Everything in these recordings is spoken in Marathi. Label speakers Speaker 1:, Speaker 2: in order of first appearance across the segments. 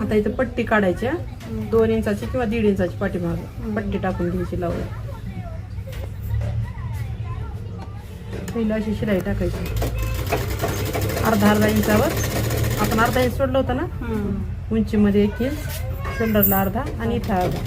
Speaker 1: आता इथं पट्टी काढायची. दोन इंचाची किंवा दीड इंचाची पाठीमाग. पट्टी टाकून घ्यायची लावून. पहिलं अशी शिलाई टाकायची. अर्धा अर्धा इंचावर. आपण अर्धा इंच सोडलं होतं ना? उंचीमध्ये एक इंच शोल्डरला अर्धा आणि इथं अर्धा.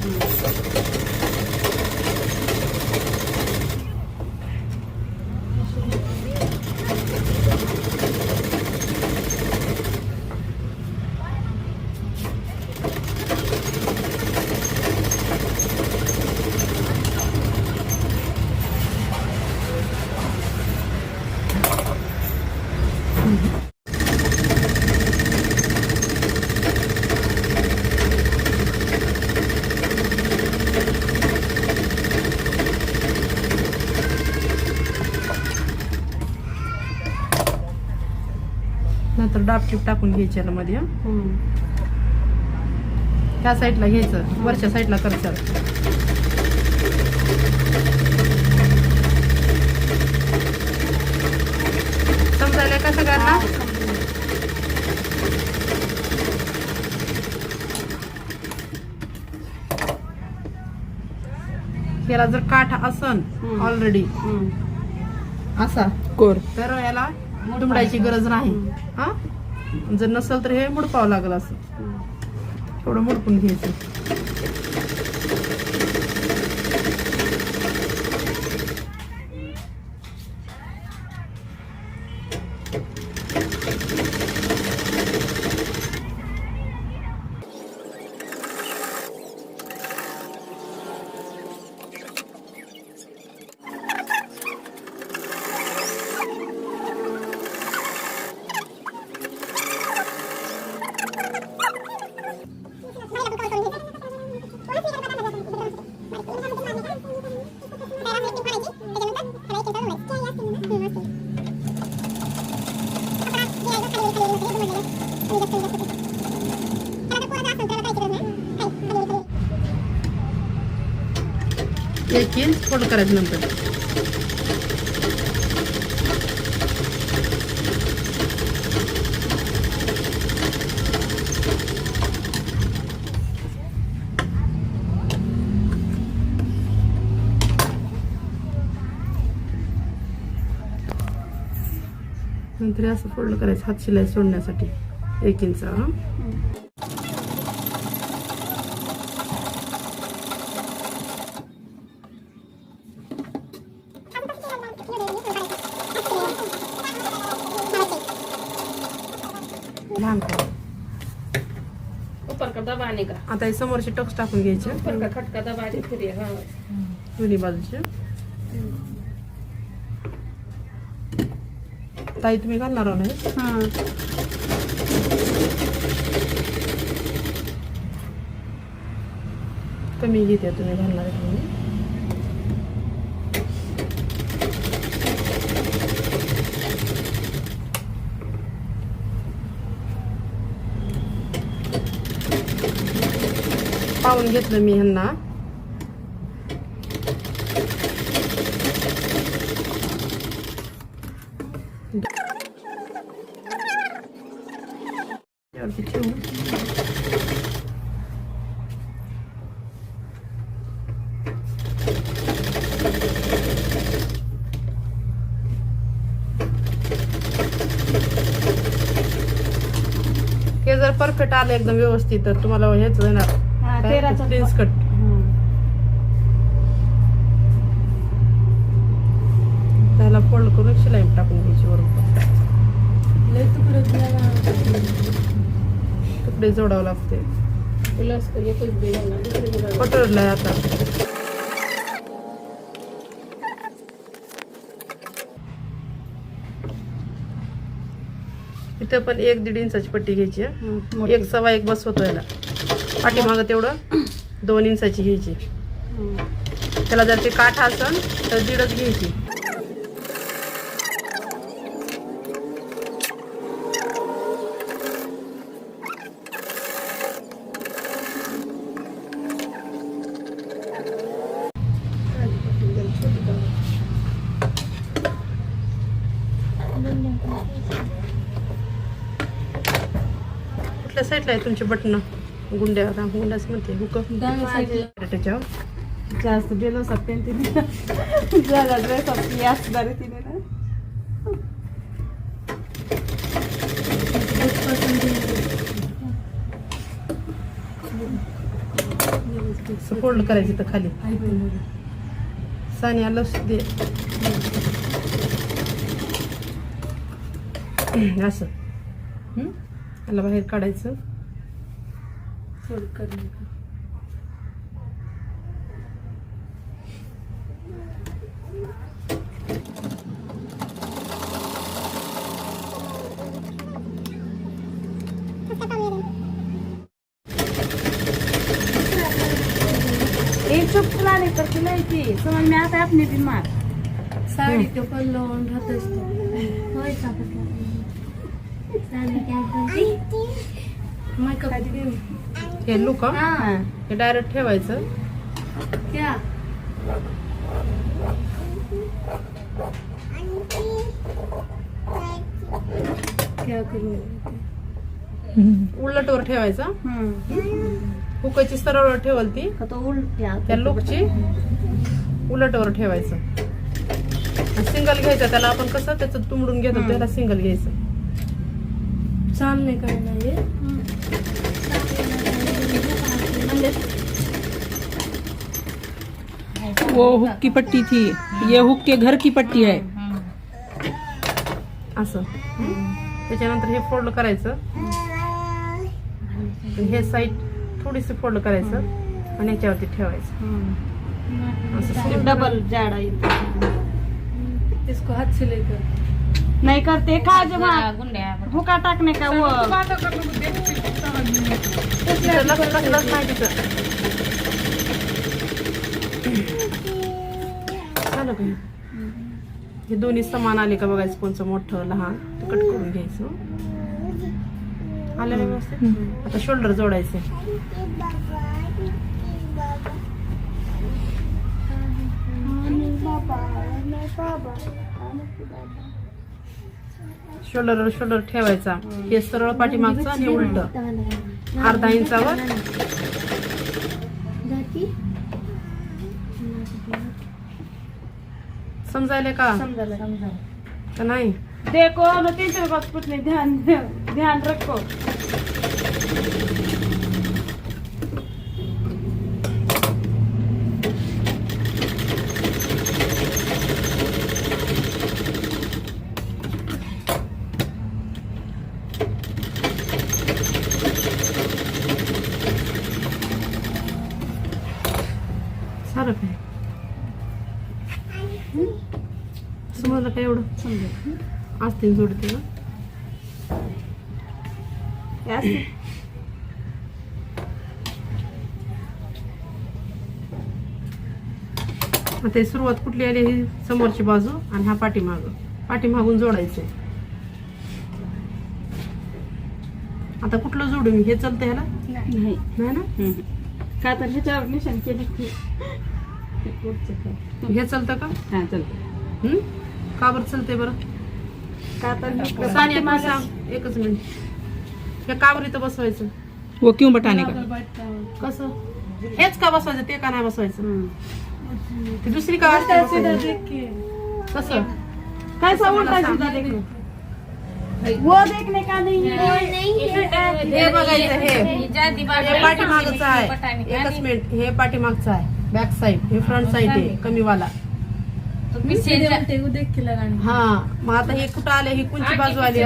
Speaker 1: डापचिप टाकून घ्यायची याला मध्ये. हं. ह्या साईडला घ्यायचं. वरच्या साईडला करशाल समजायला का सगळ्यांना? याला जर काठ असन. ऑलरेडी असा.
Speaker 2: कोर.
Speaker 1: तर याला दुमडायची गरज नाही. हा? जर नसेल तर हे मुडपावं लागेल असं. थोडं मुडपून घ्यायचं. याची इंच करायचं नंतर. नंतर असं फोल्ड करायचं हात शिलाई सोडण्यासाठी. एक इंच हा लहान करा.
Speaker 3: ऊपर का दबाने का?
Speaker 1: आता हे समोरचे टक्स टाकून घ्यायचे.
Speaker 3: ऊपर का खटका दबाने फिर हाँ.
Speaker 1: दोन्ही बाजूचे. ताई तुम्ही घालणार आहो ना हे?
Speaker 3: हाँ
Speaker 1: कमी घेते तुम्ही घालणार आहे तुम्ही पाहून घेतलं मी ह्यांना ठेवू हे जर परफेक्ट आलं एकदम व्यवस्थित तर तुम्हाला हेच
Speaker 3: हाँ
Speaker 1: प्रिन्स कट त्याला फोल्ड करून शिलाई टाकून घ्यायची वरून.
Speaker 3: लय तुकडे तुला
Speaker 1: तुकडे जोडावं लागते.
Speaker 3: एकच आहे ना दुसरी.
Speaker 1: पटरलाय आता. इथं पण एक दीड इंचाची पट्टी घ्यायची हं. एक सव्वा एक बस होतो याला पाठीमागं तेवढं दोन इंचाची घ्यायची. त्याला जर ते काठ असन तर दीडच घ्यायची. कुठल्या साईडला आहे तुमचे बटन गुंड्या गुंड्याच म्हणते हुक. त्याच्यावर.
Speaker 2: जास्त गेलो सप्तेन तिने. झाला ड्रेस आपली असणार तिने ना.
Speaker 1: फोल्ड करायची तर खाली. सानिया लक्ष दे. असं. हम्म? याला बाहेर काढायचं.
Speaker 2: एक चुप तुला नाही तर तुला मी आता आपली बीमार
Speaker 3: साडी तो पण लावून राहत असतो.
Speaker 4: होय का
Speaker 3: मेकअप
Speaker 1: हे लुक
Speaker 2: हा.
Speaker 1: डायरेक्ट ठेवायचं.
Speaker 3: क्या क्या
Speaker 1: उलटवर ठेवायचं. हुकाची सरळ ठेवल ती. त्या लुकची उलटवर ठेवायचं. सिंगल घ्यायचं त्याला आपण कसं त्याचं तुंबडून घेतो. त्याला सिंगल घ्यायचं.
Speaker 3: सामने करना ये
Speaker 5: वो हुक की पट्टी थी। ये हुक के घर की पट्टी है।
Speaker 1: असं. त्याच्यानंतर हे फोल्ड करायचं. हे साईड थोडीशी फोल्ड करायचं आणि याच्यावरती ठेवायचं. असं.
Speaker 2: डबल जाडा येते.
Speaker 3: इसको हाथ से लेकर.
Speaker 2: नहीं करते का जब हुका टाकने का वो
Speaker 1: हे? दोन्ही समान आले का बघायचं कोणचं मोठं लहान. ते कट करून घ्यायचं. आलं ना व्यवस्थित? आता शोल्डर जोडायचे. शोल्डर शोल्डर ठेवायचा. हे सरळ पाठीमागचं आणि उलट. अर्धा इंचावर. समजायला का? का नाही?
Speaker 2: देखो न तीन तेरे पास कुछ नहीं ध्यान ध्यान रखो
Speaker 1: सारं काय समजलं का एवढं
Speaker 2: समजा
Speaker 1: असतील जोडते ना. आता सुरुवात कुठली आली ही? समोरची बाजू आणि हा पाठीमाग. पाठीमागून जोडायचंय. आता कुठलं जोडू मी हे चालतं ह्याला?
Speaker 2: नाही.
Speaker 1: नाही ना?
Speaker 2: का तर ह्याच्यावर निशाण केली काय.
Speaker 1: हे चालतं का?
Speaker 2: हा चलते
Speaker 1: हम्म? का बरं चालतंय बरं? सानिया सांग एकच मिनिट. हे का बरं इथं बसवायचं.
Speaker 5: वो क्यों बटाने का?
Speaker 1: कसं? हेच का बसवायचं? ते का नाही बसवायचं?
Speaker 2: हम्म.
Speaker 1: ती दुसरी का असते बसवायचं?
Speaker 3: देख के.
Speaker 1: कसं?
Speaker 2: कैसा उल्टा सीधा देखो. वो देखने का नहीं? है
Speaker 1: हे बघायचं हे हे पाठीमागचं आहे. एकच मिनिट. हे पाठीमागचं आहे. बॅक साईड हे फ्रंट साईड आहे. कमी हा मग आता हे कुठं आले? ही कोणची बाजू आली?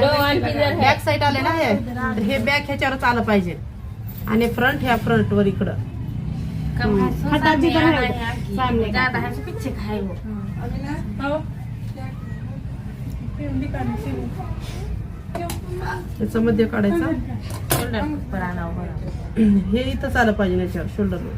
Speaker 1: बॅक साईड आले ना हे? तर हे बॅक ह्याच्यावरच आलं पाहिजे. आणि फ्रंट ह्या फ्रंट वर इकडं
Speaker 2: हटा जिधर है सामने का?
Speaker 1: त्याचं मध्य काढायचं? हे इथंच आलं पाहिजे याच्यावर शोल्डरवर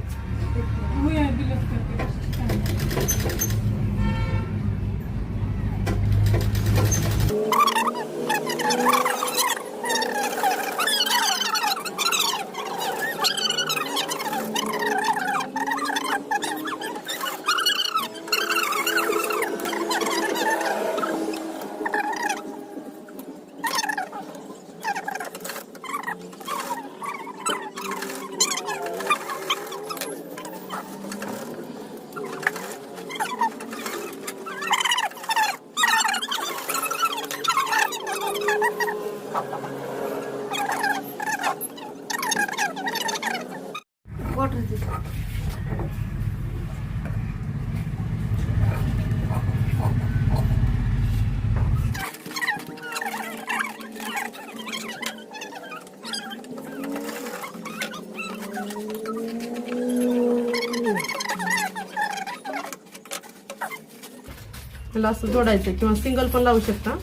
Speaker 1: त्याला असं जोडायचं किंवा सिंगल पण लावू शकता.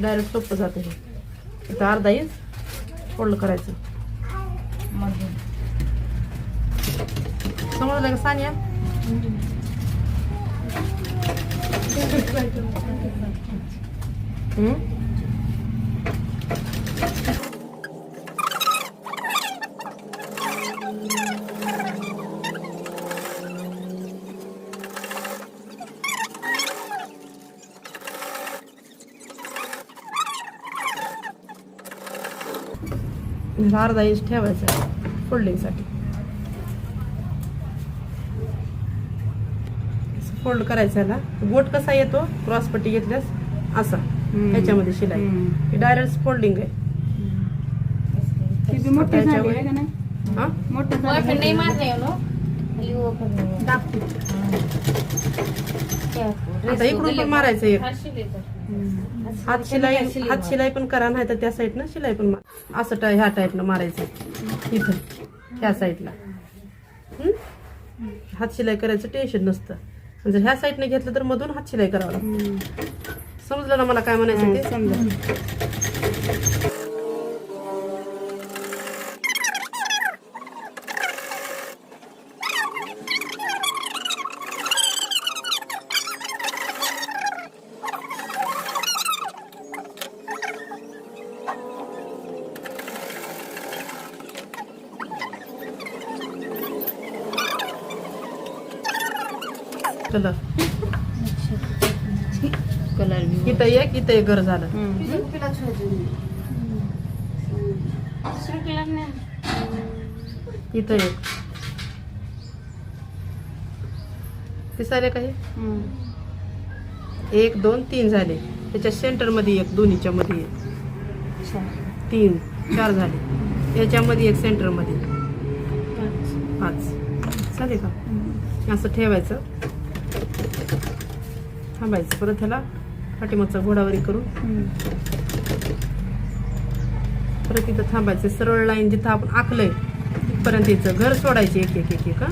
Speaker 1: डायरेक्ट सोपं जातं हे. अर्धा इंच फोल्ड करायचं. समजलं का सानिया हम्म? ह्याला अर्धा इंच ठेवायचा फोल्डिंगसाठी फोल्ड करायचा ह्याला बोट कसा येतो? क्रॉस पट्टी घेतल्यास असा ह्याच्यामध्ये शिलाई. डायरेक्ट फोल्डिंग आहे.
Speaker 3: नो?
Speaker 1: आता इकडून पण मारायचं एक. हात शिलाई हात शिलाई पण करा नाही तर त्या साईडनं शिलाई पण मार. असं टाय ह्या टाईपनं मारायचं. इथं ह्या साईडला? हात शिलाई करायचं टेन्शन नसतं. जर ह्या साईडने घेतलं तर मधून हात शिलाई करावं लागतं. समजलं ना मला काय म्हणायचं ते?
Speaker 2: समजा
Speaker 1: कलर
Speaker 3: कलर
Speaker 1: इथं एक इथं एक घर झालं. इथं एक. दिसायला काही? एक दोन तीन झाले. त्याच्या सेंटरमध्ये एक दोन्हीच्या मध्ये एक. तीन चार झाले. याच्यामध्ये एक सेंटरमध्ये पाच. चालेल का? असं ठेवायचं. थांबायचं. परत ह्याला पाठीमागचा घोडावरी करून. परत इथं थांबायचं. सरळ लाईन जिथं आपण आखलंय तिथपर्यंत यायचं घर सोडायचे एक एक एक एक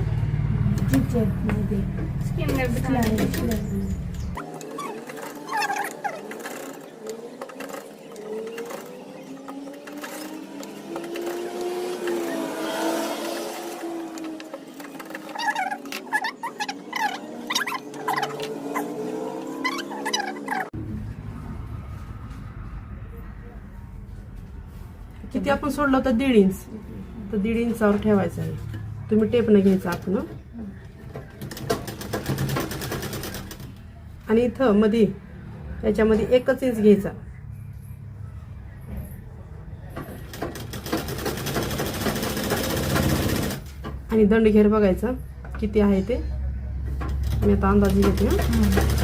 Speaker 1: किती आपण सोडलं होतं? दीड इंच. तर दीड इंचावर ठेवायचं आहे. तुम्ही टेपनं घ्यायचं आपण आणि इथं मध्ये याच्यामध्ये एकच इंच घ्यायचा. आणि दंड घेर बघायचा किती आहे ते. मी आता अंदाज घेते हं.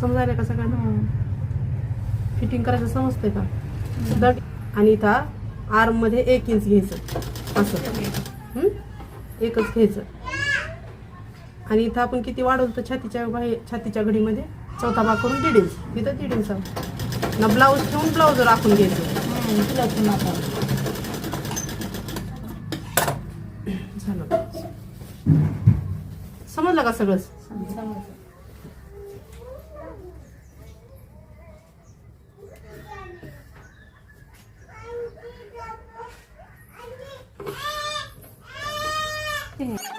Speaker 1: समजायला का सगळ्यांना फिटिंग करायचं समजतंय का? दट आणि इथं आर्ममध्ये एक इंच घ्यायचं. असं? एकच घ्यायचं. आणि इथं आपण किती वाढवतो? छातीच्या बाहेर छातीच्या घडीमध्ये चौथा भाग करून दीड इंच इथं दीड इंच ना ब्लाऊज ठेवून ब्लाऊज राखून घ्यायचं. झालं. समजलं का सगळंच? 谢谢